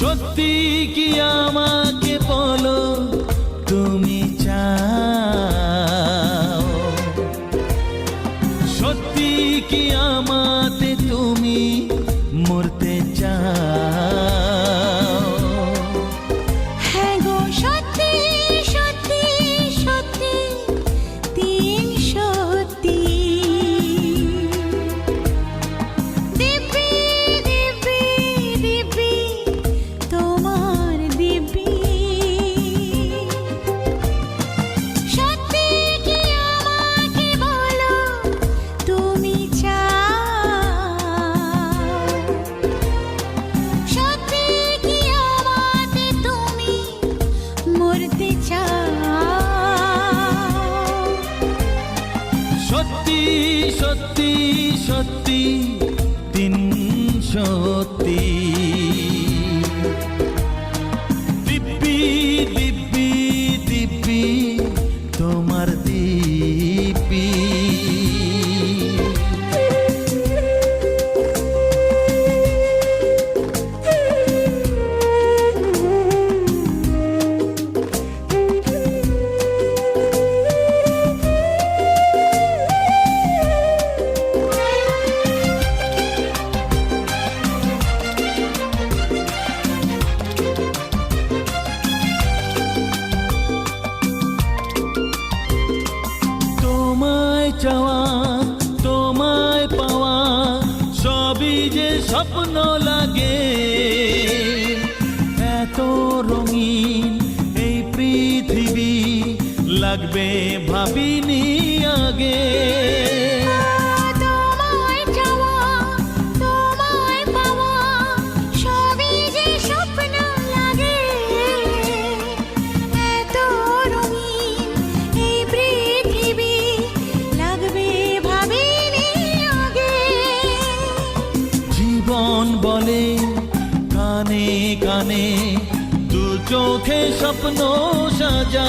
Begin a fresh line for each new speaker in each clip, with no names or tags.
সত্যি কি আমাকে বলো তুমি সত্যি
সত্যি।
স্বপ্ন লাগে। এত রঙিন এই পৃথিবী লাগবে ভাবিনি আগে। চোখে স্বপ্ন সাজা।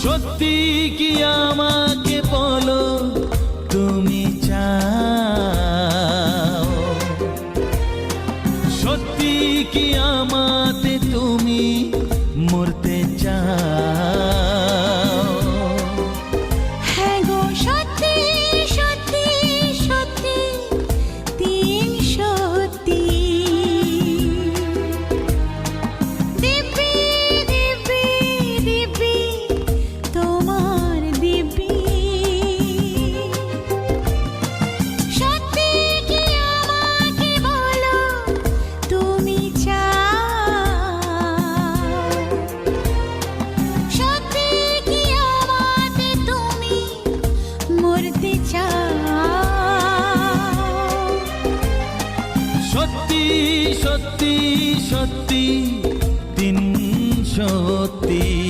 সত্যি কি আমাকে বলো তুমি চাও? সত্যি কি আমাতে তুমি
সত্যি দিন সত্যি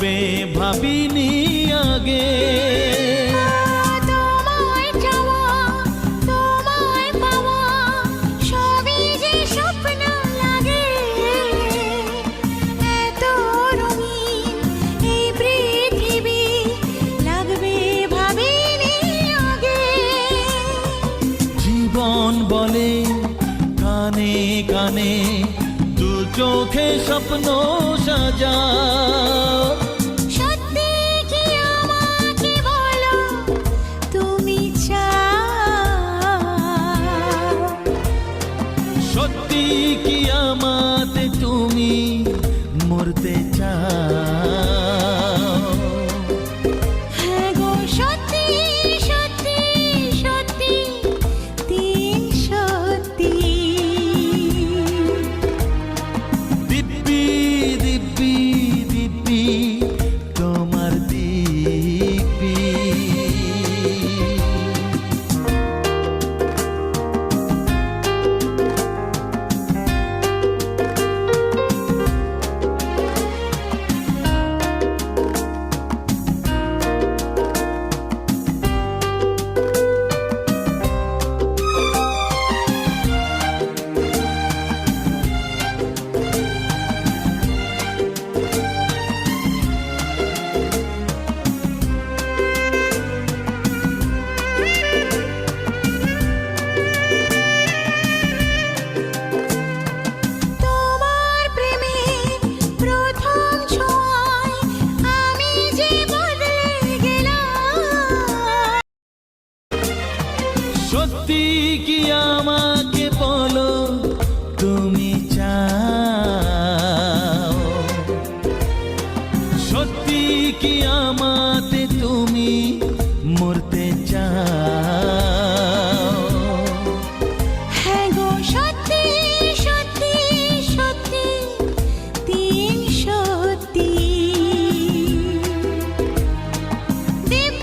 করবে ভাবিনি আগে। বলে কানে কানে দু চোখে স্বপ্ন
সাজা। কি
আমাতে তুমি মরতে See